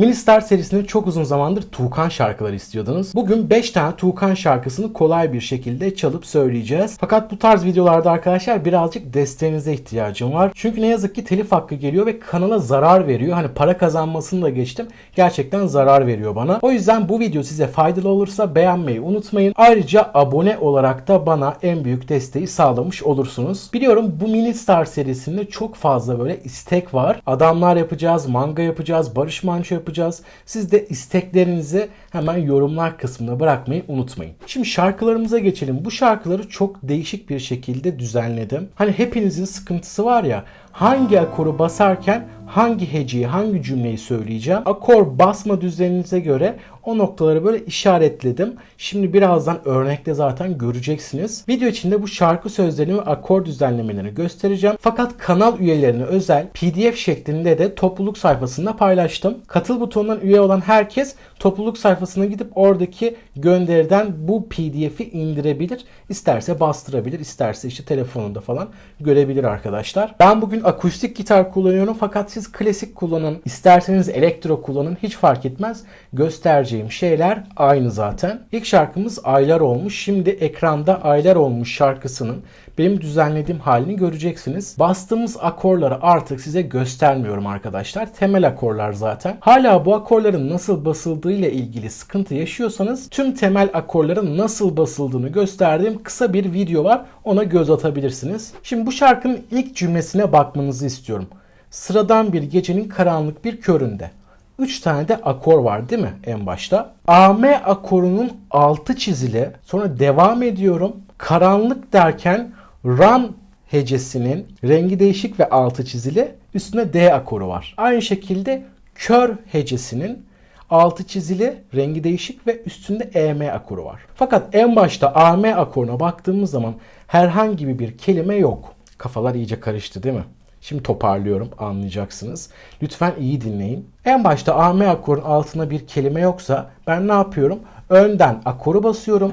Ministar serisinde çok uzun zamandır Tuğkan şarkıları istiyordunuz. Bugün 5 tane Tuğkan şarkısını kolay bir şekilde çalıp söyleyeceğiz. Fakat bu tarz videolarda arkadaşlar birazcık desteğinize ihtiyacım var. Çünkü ne yazık ki telif hakkı geliyor ve kanala zarar veriyor. Hani para kazanmasını da geçtim. Gerçekten zarar veriyor bana. O yüzden bu video size faydalı olursa beğenmeyi unutmayın. Ayrıca abone olarak da bana en büyük desteği sağlamış olursunuz. Biliyorum bu Ministar serisinde çok fazla böyle istek var. Adamlar yapacağız, manga yapacağız, Barış Manço yapacağız. Siz de isteklerinizi hemen yorumlar kısmına bırakmayı unutmayın. Şimdi şarkılarımıza geçelim. Bu şarkıları çok değişik bir şekilde düzenledim. Hani hepinizin sıkıntısı var ya hangi akoru basarken hangi heceyi, hangi cümleyi söyleyeceğim. Akor basma düzeninize göre o noktaları böyle işaretledim. Şimdi birazdan örnekte zaten göreceksiniz. Video içinde bu şarkı sözlerini ve akor düzenlemelerini göstereceğim. Fakat kanal üyelerine özel PDF şeklinde de topluluk sayfasında paylaştım. Katıl butonundan üye olan herkes topluluk sayfasına gidip oradaki gönderiden bu PDF'i indirebilir. İsterse bastırabilir, isterse işte telefonunda falan görebilir arkadaşlar. Ben bugün akustik gitar kullanıyorum fakat siz klasik kullanın, isterseniz elektro kullanın hiç fark etmez. Göstereceğim şeyler aynı zaten. İlk şarkımız Aylar Olmuş. Şimdi ekranda Aylar Olmuş şarkısının benim düzenlediğim halini göreceksiniz. Bastığımız akorları artık size göstermiyorum arkadaşlar. Temel akorlar zaten. Hala bu akorların nasıl basıldığı ile ilgili sıkıntı yaşıyorsanız tüm temel akorların nasıl basıldığını gösterdiğim kısa bir video var. Ona göz atabilirsiniz. Şimdi bu şarkının ilk cümlesine bakmanızı istiyorum. Sıradan bir gecenin karanlık bir köründe. 3 tane de akor var değil mi en başta? AM akorunun altı çizili. Sonra devam ediyorum. Karanlık derken run hecesinin rengi değişik ve altı çizili. Üstüne D akoru var. Aynı şekilde kör hecesinin altı çizili, rengi değişik ve üstünde EM akoru var. Fakat en başta AM akoruna baktığımız zaman herhangi bir kelime yok. Kafalar iyice karıştı değil mi? Şimdi toparlıyorum anlayacaksınız. Lütfen iyi dinleyin. En başta AM akorun altına bir kelime yoksa ben ne yapıyorum? Önden akoru basıyorum.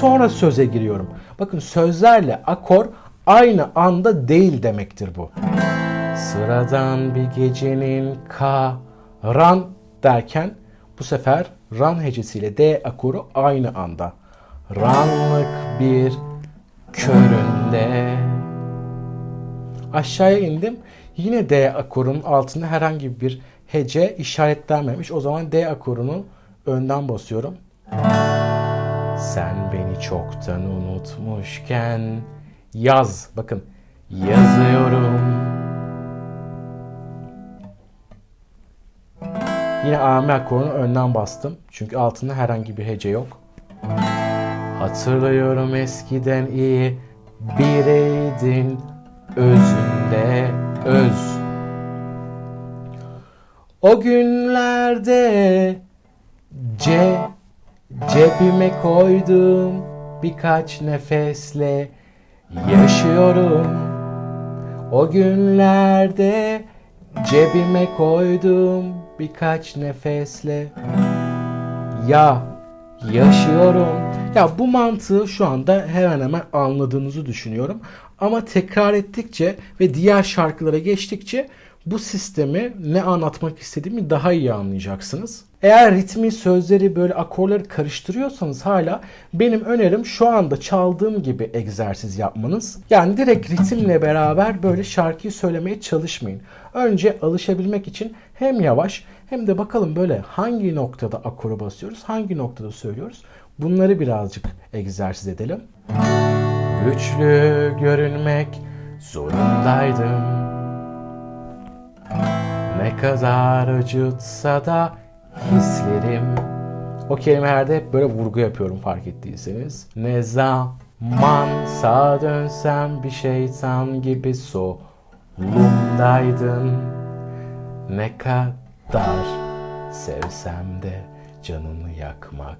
Sonra söze giriyorum. Bakın sözlerle akor aynı anda değil demektir bu. Sıradan bir gecenin karan derken bu sefer ran hecesiyle D akoru aynı anda. Ranlık bir köründe. Aşağıya indim. Yine D akorunun altında herhangi bir hece işaretlenmemiş. O zaman D akorunu önden basıyorum. Sen beni çoktan unutmuşken yaz. Bakın yazıyorum. Yine AM akorunu önden bastım. Çünkü altında herhangi bir hece yok. Hatırlıyorum eskiden iyi biriydin özünde öz. O günlerde ce cebime koydum birkaç nefesle yaşıyorum. O günlerde cebime koydum birkaç nefesle ya yaşıyorum. Ya bu mantığı şu anda hemen hemen anladığınızı düşünüyorum. Ama tekrar ettikçe ve diğer şarkılara geçtikçe bu sistemi ne anlatmak istediğimi daha iyi anlayacaksınız. Eğer ritmi, sözleri böyle akorları karıştırıyorsanız hala benim önerim şu anda çaldığım gibi egzersiz yapmanız. Yani direkt ritimle beraber böyle şarkıyı söylemeye çalışmayın. Önce alışabilmek için hem yavaş hem de bakalım böyle hangi noktada akoru basıyoruz, hangi noktada söylüyoruz. Bunları birazcık egzersiz edelim. Güçlü görünmek zorundaydım. Ne kadar acıtsa da hislerim. O kelimelerde hep böyle vurgu yapıyorum fark ettiyseniz. Ne zaman sağa dönsem bir şeytan gibi solumdaydın. Ne kadar sevsem de canını yakmak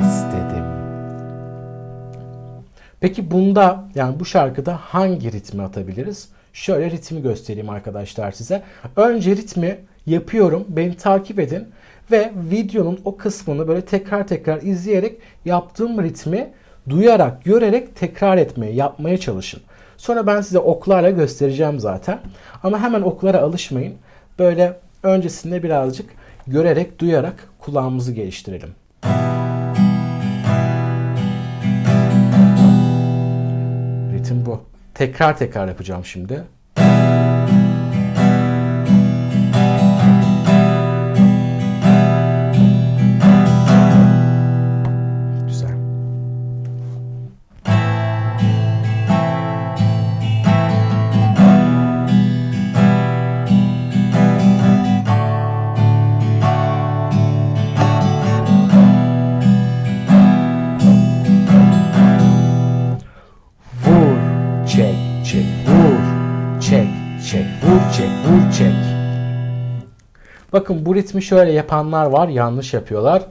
istedim. Peki bunda yani bu şarkıda hangi ritmi atabiliriz? Şöyle ritmi göstereyim arkadaşlar size. Önce ritmi yapıyorum. Beni takip edin ve videonun o kısmını böyle tekrar tekrar izleyerek yaptığım ritmi duyarak, görerek tekrar etmeye, yapmaya çalışın. Sonra ben size oklarla göstereceğim zaten. Ama hemen oklara alışmayın. Böyle öncesinde birazcık görerek, duyarak kulağımızı geliştirelim. Tekrar tekrar yapacağım şimdi. Çek, çek, vur, çek, çek, vur, çek, vur, çek. Bakın bu ritmi şöyle yapanlar var, yanlış yapıyorlar.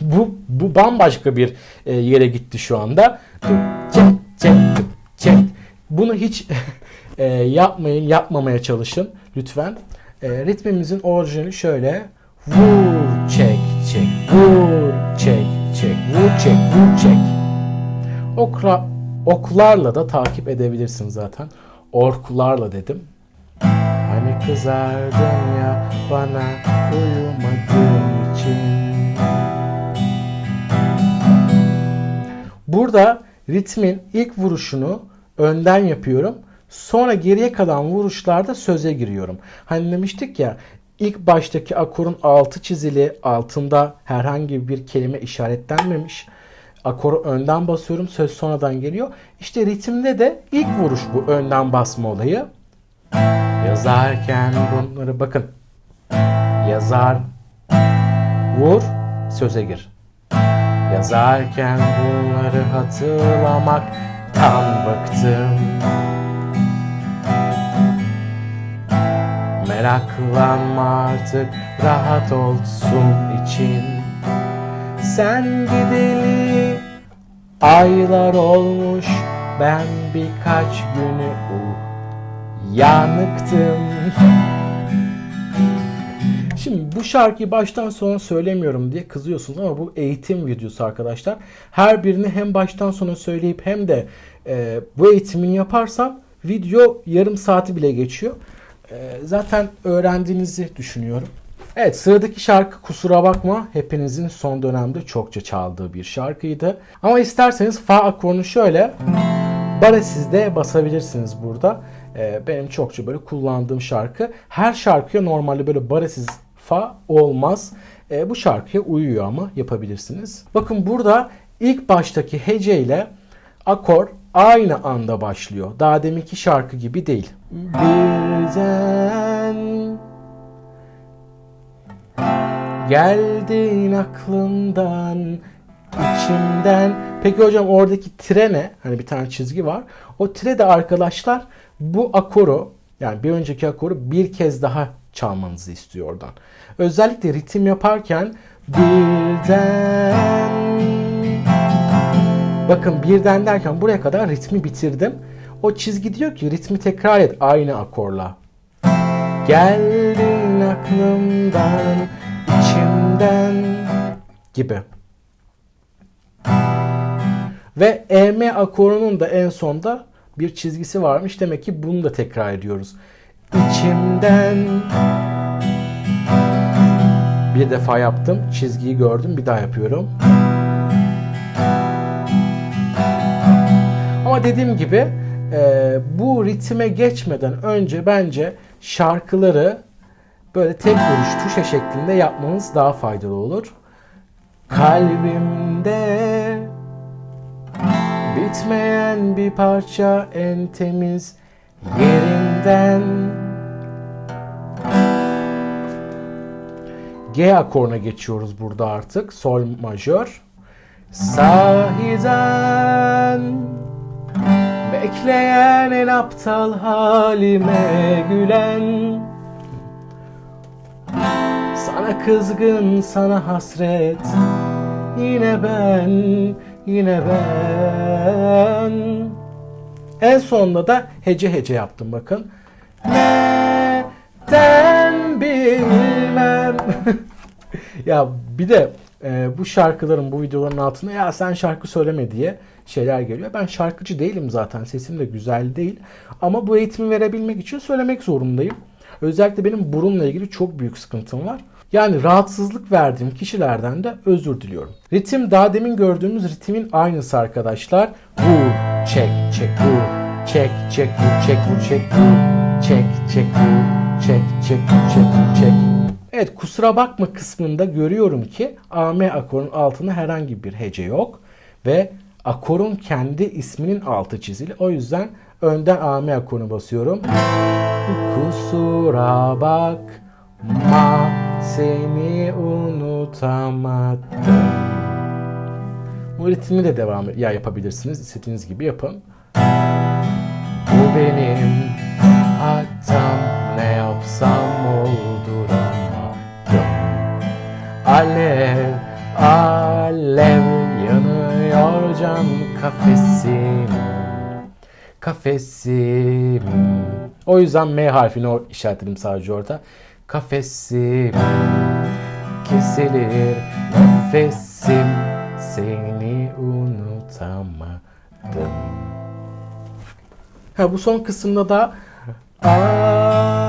Bu bu bambaşka bir e, yere gitti şu anda. Çek, çek, çek. Bunu hiç e, yapmayın, yapmamaya çalışın lütfen. E, ritmimizin orijinali şöyle. Vur, çek, çek, vur, vur, çek. Okra, oklarla da takip edebilirsin zaten. Orklarla dedim. Hani kızardın ya bana uyumadığın için. Burada ritmin ilk vuruşunu önden yapıyorum. Sonra geriye kalan vuruşlarda söze giriyorum. Hani demiştik ya ilk baştaki akorun altı çizili altında herhangi bir kelime işaretlenmemiş. Akoru önden basıyorum söz sonradan geliyor. İşte ritimde de ilk vuruş bu önden basma olayı. Yazarken bunları bakın. Yazar vur söze gir. Yazarken bunları hatırlamaktan bıktım Meraklanma artık rahat olsun için Sen gideli aylar olmuş Ben birkaç günü uyanıktım Şimdi bu şarkıyı baştan sona söylemiyorum diye kızıyorsunuz ama bu eğitim videosu arkadaşlar. Her birini hem baştan sona söyleyip hem de e, bu eğitimini yaparsam video yarım saati bile geçiyor. E, zaten öğrendiğinizi düşünüyorum. Evet sıradaki şarkı kusura bakma hepinizin son dönemde çokça çaldığı bir şarkıydı. Ama isterseniz fa akorunu şöyle Baresiz'de basabilirsiniz burada. Ee, benim çokça böyle kullandığım şarkı. Her şarkıya normalde böyle baresiz fa olmaz. Ee, bu şarkıya uyuyor ama yapabilirsiniz. Bakın burada ilk baştaki hece ile akor aynı anda başlıyor. Daha deminki şarkı gibi değil. Birden geldin aklımdan içimden. Peki hocam oradaki tire ne? Hani bir tane çizgi var. O tire de arkadaşlar bu akoru yani bir önceki akoru bir kez daha çalmanızı istiyor oradan. Özellikle ritim yaparken birden bakın birden derken buraya kadar ritmi bitirdim. O çizgi diyor ki ritmi tekrar et aynı akorla. Geldin aklımdan, içimden gibi. Ve EM akorunun da en sonda bir çizgisi varmış. Demek ki bunu da tekrar ediyoruz. İçimden bir defa yaptım. Çizgiyi gördüm. Bir daha yapıyorum. Dediğim gibi e, bu ritme geçmeden önce bence şarkıları böyle tek vuruş tuşa şeklinde yapmanız daha faydalı olur. Kalbimde bitmeyen bir parça en temiz yerinden G akoruna geçiyoruz burada artık. Sol majör. Sahiden Bekleyen en aptal halime gülen. Sana kızgın, sana hasret. Yine ben, yine ben. En sonunda da hece hece yaptım bakın. Neden bilmem. Ya bir de e, bu şarkıların, bu videoların altında ya sen şarkı söyleme diye şeyler geliyor. Ben şarkıcı değilim zaten. Sesim de güzel değil. Ama bu eğitimi verebilmek için söylemek zorundayım. Özellikle benim burunla ilgili çok büyük sıkıntım var. Yani rahatsızlık verdiğim kişilerden de özür diliyorum. Ritim daha demin gördüğümüz ritmin aynısı arkadaşlar. Vur, çek, çek, vur, çek, çek, vur, çek, vur, çek, vur, çek, çek, vur, çek, çek, vur, çek, vur, çek. Evet kusura bakma kısmında görüyorum ki AM akorun altında herhangi bir hece yok ve akorun kendi isminin altı çizili. O yüzden önden AM akorunu basıyorum. Kusura bakma seni unutamadım. Bu ritmi de devam ya yapabilirsiniz. istediğiniz gibi yapın. Bu benim hatam ne yapsam olduramadım. Alev alev can kafesim. Kafesim. O yüzden M harfini o- işaretledim sadece orada. Kafesim kesilir nefesim seni unutamadım. Ha bu son kısımda da Aa,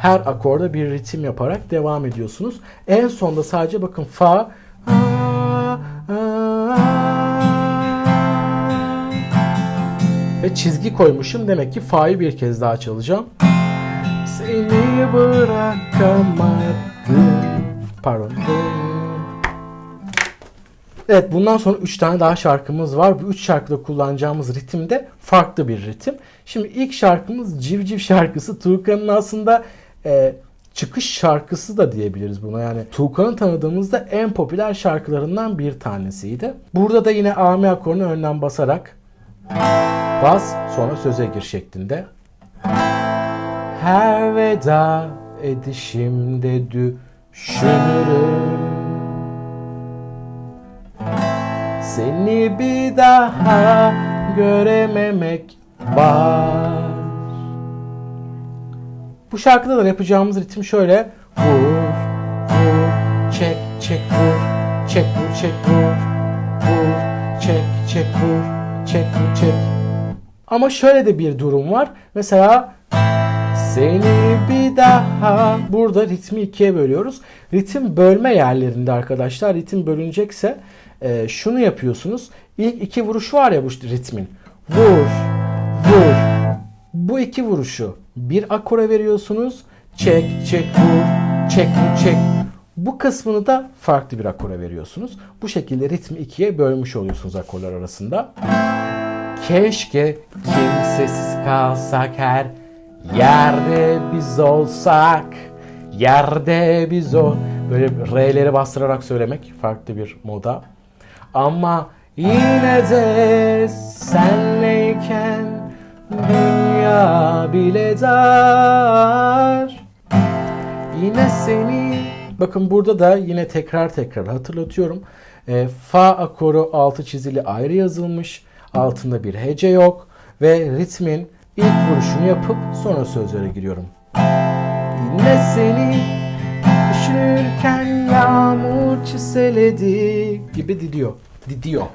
Her akorda bir ritim yaparak devam ediyorsunuz. En sonda sadece bakın fa ve çizgi koymuşum. Demek ki fa'yı bir kez daha çalacağım. Seni bırakamadım. Pardon. Evet bundan sonra 3 tane daha şarkımız var. Bu 3 şarkıda kullanacağımız ritim de farklı bir ritim. Şimdi ilk şarkımız Civciv şarkısı. Tuğkan'ın aslında e, çıkış şarkısı da diyebiliriz buna. Yani Tuğkan'ı tanıdığımızda en popüler şarkılarından bir tanesiydi. Burada da yine A mi akorunu önden basarak bas sonra söze gir şeklinde. Her veda edişimde düşünürüm Seni bir daha görememek var. Bu şarkıda da yapacağımız ritim şöyle. Vur, vur, çek, çek, vur, çek, vur, çek, vur, vur, çek, çek, vur, çek, vur, çek. Ama şöyle de bir durum var. Mesela seni bir daha burada ritmi ikiye bölüyoruz. Ritim bölme yerlerinde arkadaşlar ritim bölünecekse e, şunu yapıyorsunuz. İlk iki vuruş var ya bu ritmin. Vur, vur. Bu iki vuruşu bir akora veriyorsunuz. Çek, çek, vur, çek, vur, çek. Bu kısmını da farklı bir akora veriyorsunuz. Bu şekilde ritmi ikiye bölmüş oluyorsunuz akorlar arasında. Keşke kimsesiz kalsak her yerde biz olsak. Yerde biz o. Böyle R'leri bastırarak söylemek farklı bir moda. Ama yine de senleyken bile dar. Yine seni Bakın burada da yine tekrar tekrar hatırlatıyorum. E, fa akoru altı çizili ayrı yazılmış. Altında bir hece yok. Ve ritmin ilk vuruşunu yapıp sonra sözlere giriyorum. Yine seni düşünürken yağmur çiseledi gibi didiyor. Didiyor.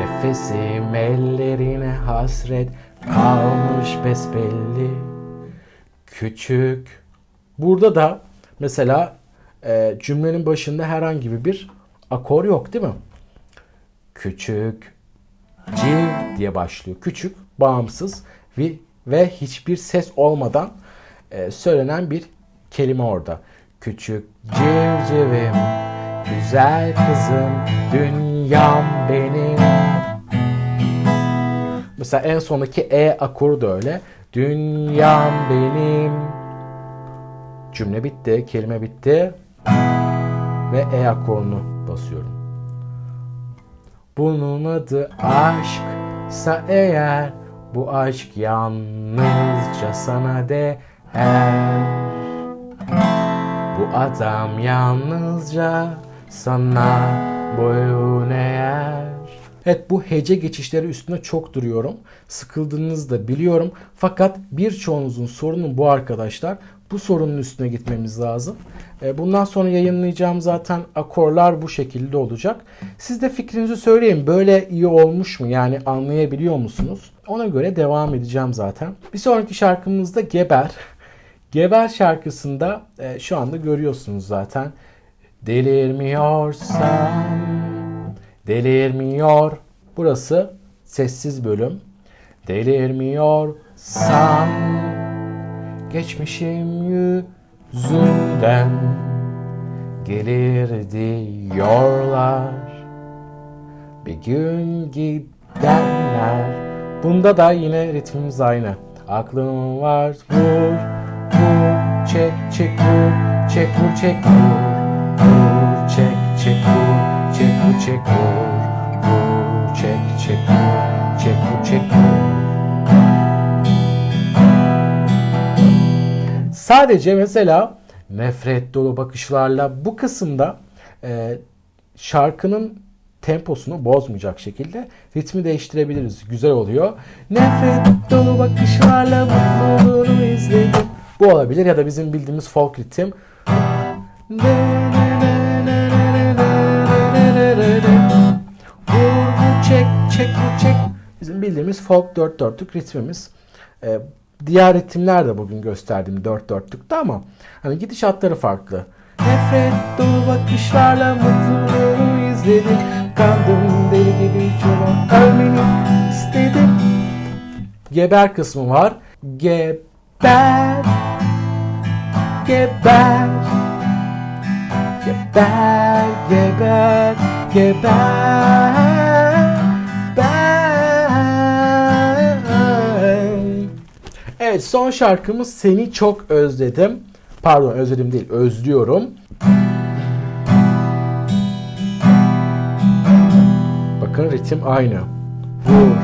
Nefesim ellerine hasret kalmış besbelli. Küçük. Burada da mesela e, cümlenin başında herhangi bir akor yok değil mi? Küçük, civ diye başlıyor. Küçük, bağımsız ve, ve hiçbir ses olmadan e, söylenen bir kelime orada. Küçük civcivim, güzel kızım, dünyam benim. Mesela en sondaki E akoru da öyle. Dünyam benim. Cümle bitti, kelime bitti. Ve E akorunu basıyorum. Bunun adı aşksa eğer bu aşk yalnızca sana değer. Bu adam yalnızca sana boyun eğer. Evet bu hece geçişleri üstüne çok duruyorum. Sıkıldığınızı da biliyorum. Fakat birçoğunuzun sorunu bu arkadaşlar. Bu sorunun üstüne gitmemiz lazım. E, Bundan sonra yayınlayacağım zaten akorlar bu şekilde olacak. Siz de fikrinizi söyleyin. Böyle iyi olmuş mu? Yani anlayabiliyor musunuz? Ona göre devam edeceğim zaten. Bir sonraki şarkımız da Geber. Geber şarkısında e, şu anda görüyorsunuz zaten. Delirmiyorsam Delirmiyor. Burası sessiz bölüm. Delirmiyorsam geçmişim yüzünden gelir diyorlar. Bir gün gidenler. Bunda da yine ritmimiz aynı. Aklım var vur vur çek çek vur çek vur çek vur vur çek çek vur vur çek vur vur çek çek vur çek vur çek vur Sadece mesela nefret dolu bakışlarla bu kısımda e, şarkının temposunu bozmayacak şekilde ritmi değiştirebiliriz. Güzel oluyor. Nefret dolu bakışlarla mutluluğunu izledim. Bu olabilir ya da bizim bildiğimiz folk ritim. Vur Bizim bildiğimiz folk dört dörtlük ritmimiz. Ee, diğer ritimler de bugün gösterdiğim dört dörtlükte ama hani gidişatları farklı. Nefret dolu bakışlarla mutluluğunu izledim. Kandım deli gibi çoğu ölmeni istedim. Geber kısmı var. Geber. Geber. Geber, geber, geber. Evet son şarkımız Seni Çok Özledim. Pardon özledim değil özlüyorum. Bakın ritim aynı. Vur,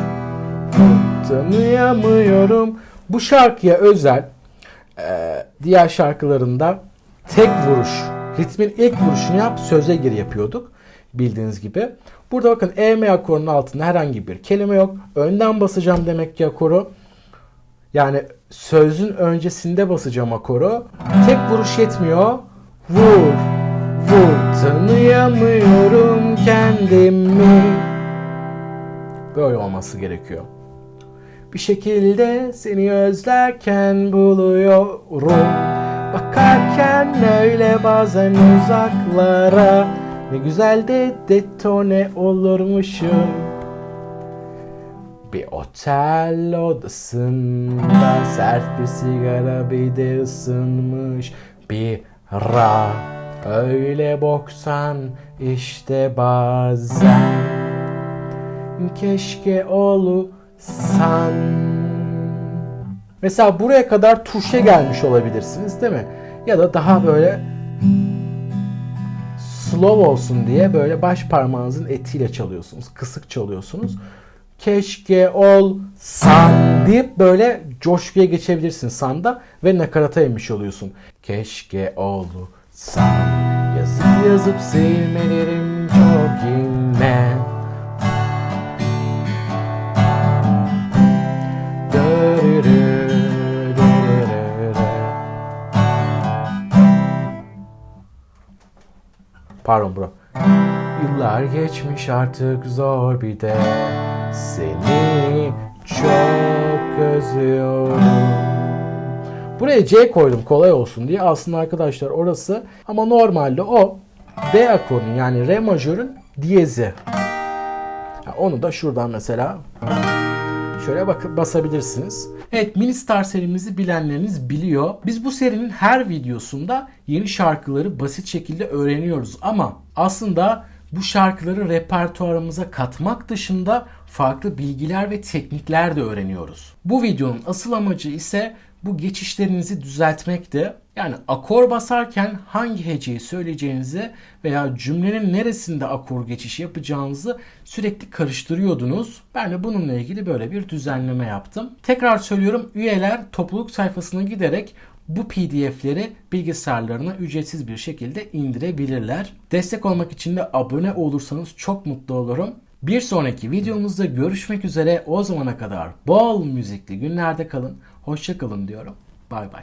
tanıyamıyorum. Bu şarkıya özel e, diğer şarkılarında tek vuruş, ritmin ilk vuruşunu yap, söze gir yapıyorduk. Bildiğiniz gibi. Burada bakın EM akorunun altında herhangi bir kelime yok. Önden basacağım demek ki akoru. Yani sözün öncesinde basacağım akoru. Tek vuruş yetmiyor. Vur, vur, tanıyamıyorum kendimi. Böyle olması gerekiyor. Bir şekilde seni özlerken buluyorum. Bakarken öyle bazen uzaklara. Ne güzel de detone olurmuşum. Bir otel odasında sert bir sigara bir de ısınmış bir ra. Öyle boksan işte bazen keşke olsan. Mesela buraya kadar tuşa gelmiş olabilirsiniz değil mi? Ya da daha böyle slow olsun diye böyle baş parmağınızın etiyle çalıyorsunuz. Kısık çalıyorsunuz. Keşke olsan deyip böyle coşkuya geçebilirsin sanda ve nakarata inmiş oluyorsun. Keşke olsan yazıp yazıp silmelerim çok yine. Pardon bro. Yıllar geçmiş artık zor bir de seni çok özlüyorum. Buraya C koydum kolay olsun diye. Aslında arkadaşlar orası ama normalde o D akorunun yani re majörün diyezi. Onu da şuradan mesela Şöyle bakıp basabilirsiniz. Evet Mini Star serimizi bilenleriniz biliyor. Biz bu serinin her videosunda yeni şarkıları basit şekilde öğreniyoruz ama aslında bu şarkıları repertuarımıza katmak dışında farklı bilgiler ve teknikler de öğreniyoruz. Bu videonun asıl amacı ise bu geçişlerinizi düzeltmekti. Yani akor basarken hangi heceyi söyleyeceğinizi veya cümlenin neresinde akor geçişi yapacağınızı sürekli karıştırıyordunuz. Ben de bununla ilgili böyle bir düzenleme yaptım. Tekrar söylüyorum üyeler topluluk sayfasına giderek bu PDF'leri bilgisayarlarına ücretsiz bir şekilde indirebilirler. Destek olmak için de abone olursanız çok mutlu olurum. Bir sonraki videomuzda görüşmek üzere. O zamana kadar bol müzikli günlerde kalın. Hoşça kalın diyorum. Bay bay.